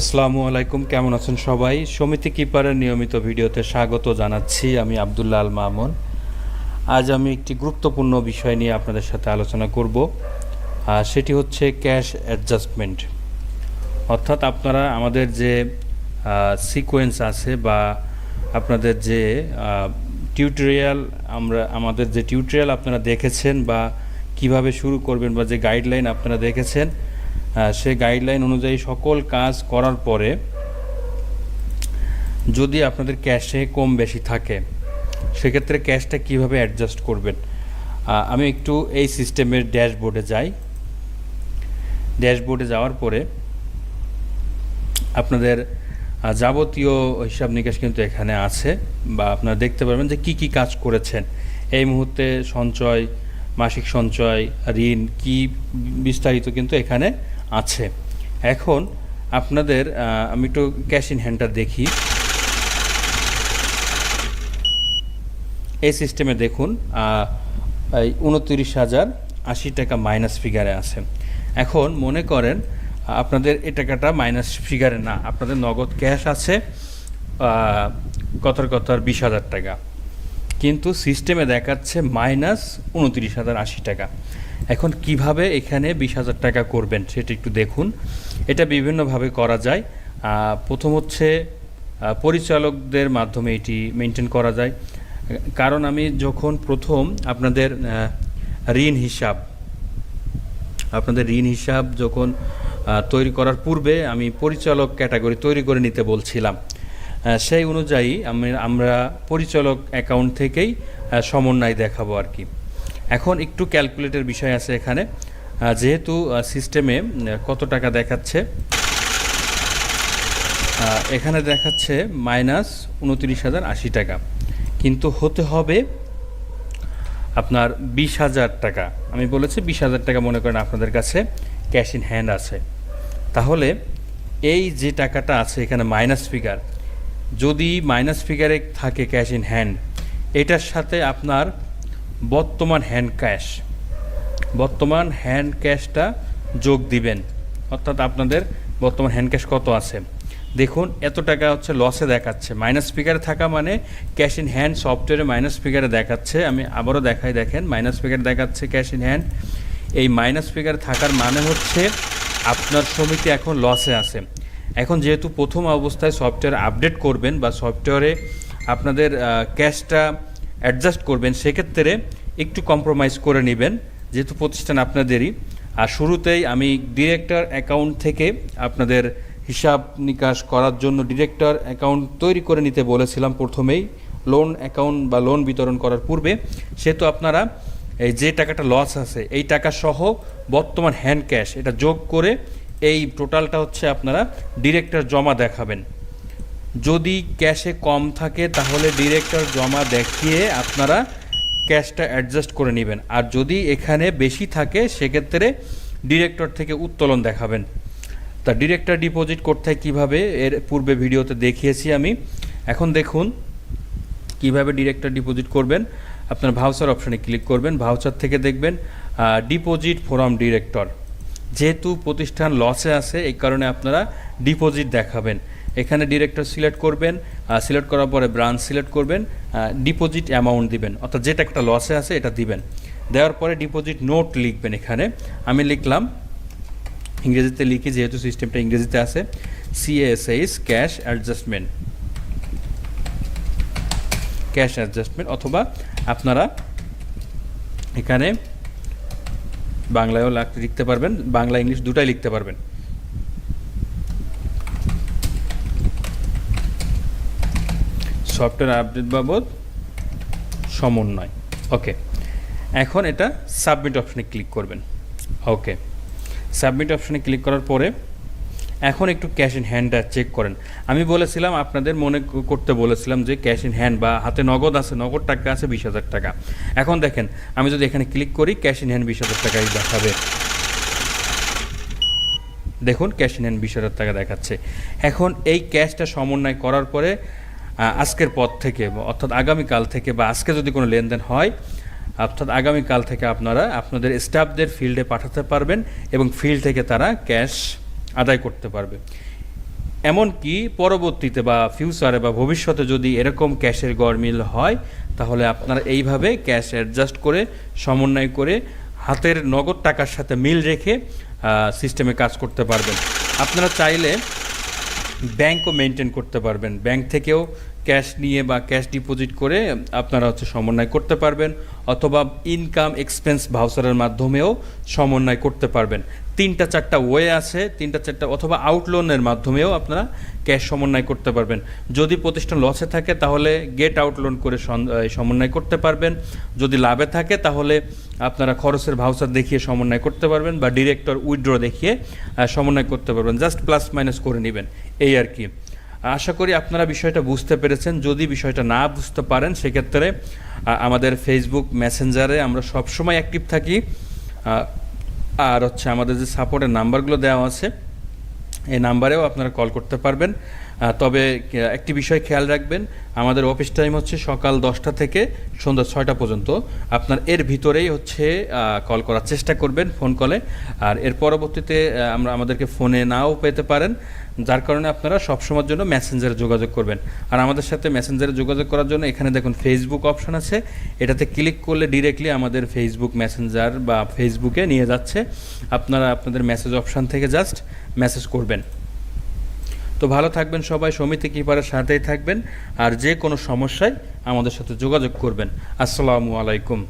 আসসালামু আলাইকুম, কেমন আছেন সবাই? সমিতি কিপারের নিয়মিত ভিডিওতে স্বাগত জানাচ্ছি আমি আবদুল্লাহ আল মামুন। আজ আমি একটি গুরুত্বপূর্ণ বিষয় নিয়ে আপনাদের সাথে আলোচনা করব সেটি হচ্ছে ক্যাশ অ্যাডজাস্টমেন্ট। অর্থাৎ আপনারা আমাদের যে সিকোয়েন্স আছে বা আপনাদের যে টিউটোরিয়াল আমরা, আমাদের যে টিউটোরিয়াল আপনারা দেখেছেন বা কীভাবে শুরু করবেন বা যে গাইডলাইন আপনারা দেখেছেন সেই গাইডলাইন অনুযায়ী সকল কাজ করার পরে যদি আপনাদের ক্যাশে কম বেশি থাকে, সেক্ষেত্রে ক্যাশটা কীভাবে অ্যাডজাস্ট করবেন? আমি একটু এই সিস্টেমের ড্যাশবোর্ডে যাই। ড্যাশবোর্ডে যাওয়ার পরে আপনাদের যাবতীয় হিসাব নিকাশ কিন্তু এখানে আছে, বা আপনারা দেখতে পারবেন যে কি কি কাজ করেছেন। এই মুহূর্তে সঞ্চয়, মাসিক সঞ্চয়, ঋণ, কি বিস্তারিত কিন্তু এখানে আছে। এখন আপনাদের আমি একটু ক্যাশ ইন হ্যান্ডটা দেখি। এই সিস্টেমে দেখুন উনত্রিশ হাজার আশি টাকা মাইনাস ফিগারে আছে। এখন মনে করেন, আপনাদের এই টাকাটা মাইনাস ফিগারে না, আপনাদের নগদ ক্যাশ আছে কথার কথার বিশ হাজার টাকা। কিন্তু সিস্টেমে দেখাচ্ছে মাইনাস উনত্রিশ হাজার আশি টাকা। এখন কীভাবে এখানে বিশ হাজার টাকা করবেন সেটা একটু দেখুন। এটা বিভিন্নভাবে করা যায়। প্রথম হচ্ছে পরিচালকদের মাধ্যমে এটি মেনটেন করা যায়। কারণ আমি যখন প্রথম আপনাদের ঋণ হিসাব, আপনাদের ঋণ হিসাব যখন তৈরি করার পূর্বে আমি পরিচালক ক্যাটাগরি তৈরি করে নিতে বলছিলাম। সেই অনুযায়ী আমি, আমরা পরিচালক অ্যাকাউন্ট থেকেই সমন্বয় দেখাবো আর কি। এখন একটু ক্যালকুলেটের বিষয় আছে এখানে। যেহেতু সিস্টেমে কত টাকা দেখাচ্ছে? এখানে দেখাচ্ছে মাইনাস উনত্রিশ হাজার আশি টাকা। কিন্তু হতে হবে আপনার বিশ হাজার টাকা। আমি বলেছি বিশ হাজার টাকা মনে করেন আপনাদের কাছে ক্যাশ ইন হ্যান্ড আছে। তাহলে এই যে টাকাটা আছে এখানে মাইনাস ফিগার যদি মাইনাস ফিগারে থাকে ক্যাশ ইন হ্যান্ড এটার সাথে আপনার বর্তমান হ্যান্ড ক্যাশ বর্তমান হ্যান্ড ক্যাশটা যোগ দিবেন। অর্থাৎ আপনাদের বর্তমান হ্যান্ড ক্যাশ কত আছে? দেখুন, এত টাকা হচ্ছে লসে দেখাচ্ছে। মাইনাস ফিগারে থাকা মানে ক্যাশ ইন হ্যান্ড সফটওয়্যারে মাইনাস ফিগারে দেখাচ্ছে। আমি আবারও দেখাই, দেখেন মাইনাস ফিগার দেখাচ্ছে ক্যাশ ইন হ্যান্ড এই মাইনাস ফিগারে থাকার মানে হচ্ছে আপনার সমিতি এখন লসে আছে। এখন যেহেতু প্রথম অবস্থায় সফটওয়্যার আপডেট করবেন বা সফটওয়্যারে আপনাদের ক্যাশটা অ্যাডজাস্ট করবেন, সেক্ষেত্রে একটু কম্প্রোমাইজ করে নেবেন, যেহেতু প্রতিষ্ঠান আপনাদেরই। আর শুরুতেই আমি ডিরেক্টর অ্যাকাউন্ট থেকে আপনাদের হিসাব নিকাশ করার জন্য ডিরেক্টর অ্যাকাউন্ট তৈরি করে নিতে বলেছিলাম প্রথমেই। লোন অ্যাকাউন্ট বা লোন বিতরণ করার পূর্বে। সেহেতু আপনারা এই যে টাকাটা লস আছে, এই টাকা সহ বর্তমান হ্যান্ড ক্যাশ এটা যোগ করে এই টোটালটা হচ্ছে আপনারা ডিরেক্টর জমা দেখাবেন। যদি ক্যাশে কম থাকে, তাহলে ডিরেক্টর জমা দেখিয়ে আপনারা ক্যাশটা অ্যাডজাস্ট করে নেবেন। আর যদি এখানে বেশি থাকে, সেক্ষেত্রে ডিরেক্টর থেকে উত্তোলন দেখাবেন। তা ডিরেক্টর ডিপোজিট করতে কীভাবে, এর পূর্বে ভিডিওতে দেখিয়েছি আমি। এখন দেখুন কীভাবে ডিরেক্টর ডিপোজিট করবেন। আপনার ভাউচার অপশানে ক্লিক করবেন, ভাউচার থেকে দেখবেন ডিপোজিট ফোরাম ডিরেক্টর। যেহেতু প্রতিষ্ঠান লসে আছে, এই কারণে আপনারা ডিপোজিট দেখাবেন। এখানে ডিরেক্টর সিলেক্ট করবেন সিলেক্ট করার পরে ব্রাঞ্চ সিলেক্ট করবেন ডিপোজিট অ্যামাউন্ট দিবেন। অর্থাৎ যেটা একটা লসে আছে, এটা দিবেন। দেওয়ার পরে ডিপোজিট নোট লিখবেন এখানে। আমি লিখলাম, ইংরেজিতে লিখি, যেহেতু সিস্টেমটা ইংরেজিতে আছে সিএসএইস ক্যাশ অ্যাডজাস্টমেন্ট ক্যাশ অ্যাডজাস্টমেন্ট অথবা আপনারা এখানে বাংলায়ও লিখতে পারবেন, বাংলা, ইংলিশ দুটাই লিখতে পারবেন। সফটওয়্যার আপডেট বাবদ সমন্বয়। ওকে, এখন এটা সাবমিট অপশনে ক্লিক করবেন। ওকে, সাবমিট অপশনে ক্লিক করার পরে এখন একটু ক্যাশ ইন হ্যান্ডটা চেক করেন। আমি বলেছিলাম, আপনাদের মনে করতে বলেছিলাম যে ক্যাশ ইন হ্যান্ড বা হাতে নগদ আছে, নগদ টাকা আছে, বিশ হাজার টাকা। এখন দেখেন, আমি যদি এখানে ক্লিক করি ক্যাশ ইন হ্যান্ড বিশ হাজার টাকাই দেখাবে। দেখুন ক্যাশ ইন হ্যান্ড বিশ হাজার টাকা দেখাচ্ছে। এখন এই ক্যাশটা সমন্বয় করার পরে আজকের পর থেকে, অর্থাৎ আগামীকাল থেকে বা আজকে যদি কোনো লেনদেন হয়, অর্থাৎ আগামীকাল থেকে আপনারা আপনাদের স্টাফদের ফিল্ডে পাঠাতে পারবেন এবং ফিল্ড থেকে তারা ক্যাশ আদায় করতে পারবে। এমনকি পরবর্তীতে বা ফিউচারে বা ভবিষ্যতে যদি এরকম ক্যাশের গড়মিল হয়, তাহলে আপনারা এইভাবে ক্যাশ অ্যাডজাস্ট করে, সমন্বয় করে হাতের নগদ টাকার সাথে মিল রেখে সিস্টেমে কাজ করতে পারবেন। আপনারা চাইলে ব্যাংকও মেনটেন করতে পারবেন। ব্যাংক থেকেও ক্যাশ নিয়ে বা ক্যাশ ডিপোজিট করে আপনারা হচ্ছে সমন্বয় করতে পারবেন অথবা ইনকাম এক্সপেন্স ভাউচারের মাধ্যমেও সমন্বয় করতে পারবেন। তিনটা চারটা ওয়ে আছে, তিনটা চারটা অথবা আউটলোনের মাধ্যমেও আপনারা ক্যাশ সমন্বয় করতে পারবেন। যদি প্রতিষ্ঠান লসে থাকে তাহলে গেট আউটলোন করে সমন্বয় করতে পারবেন। যদি লাভে থাকে তাহলে আপনারা খরচের ভাউচার দেখিয়ে সমন্বয় করতে পারবেন বা ডিরেক্টর উইথড্র দেখিয়ে সমন্বয় করতে পারবেন। জাস্ট প্লাস মাইনাস করে নেবেন। এই আর কি। আশা করি আপনারা বিষয়টা বুঝতে পেরেছেন। যদি বিষয়টা না বুঝতে পারেন, সেক্ষেত্রে আমাদের ফেসবুক মেসেঞ্জারে আমরা সবসময় অ্যাক্টিভ থাকি। আর হচ্ছে আমাদের যে সাপোর্টের নাম্বারগুলো দেওয়া আছে, এই নাম্বারেও আপনারা কল করতে পারবেন। তবে একটি বিষয় খেয়াল রাখবেন, আমাদের অফিস টাইম হচ্ছে সকাল দশটা থেকে সন্ধ্যা ছয়টা পর্যন্ত। আপনার এর ভিতরেই হচ্ছে কল করার চেষ্টা করবেন ফোন কলে। আর এর পরবর্তীতে আমরা আমাদেরকে ফোনে নাও পেতে পারেন, যার কারণে আপনারা সবসময়ের জন্য মেসেঞ্জারে যোগাযোগ করবেন। আর আমাদের সাথে মেসেঞ্জারে যোগাযোগ করার জন্য এখানে দেখুন ফেসবুক অপশন আছে। এটাতে ক্লিক করলে ডিরেক্টলি আমাদের ফেসবুক মেসেঞ্জার বা ফেসবুকে নিয়ে যাচ্ছে। আপনারা আপনাদের মেসেজ অপশন থেকে জাস্ট মেসেজ করবেন। তো ভালো থাকবেন সবাই সমিতি কিপারের সাথেই থাকবেন। আর যে কোনো সমস্যায় আমাদের সাথে যোগাযোগ করবেন। আসসালামু আলাইকুম।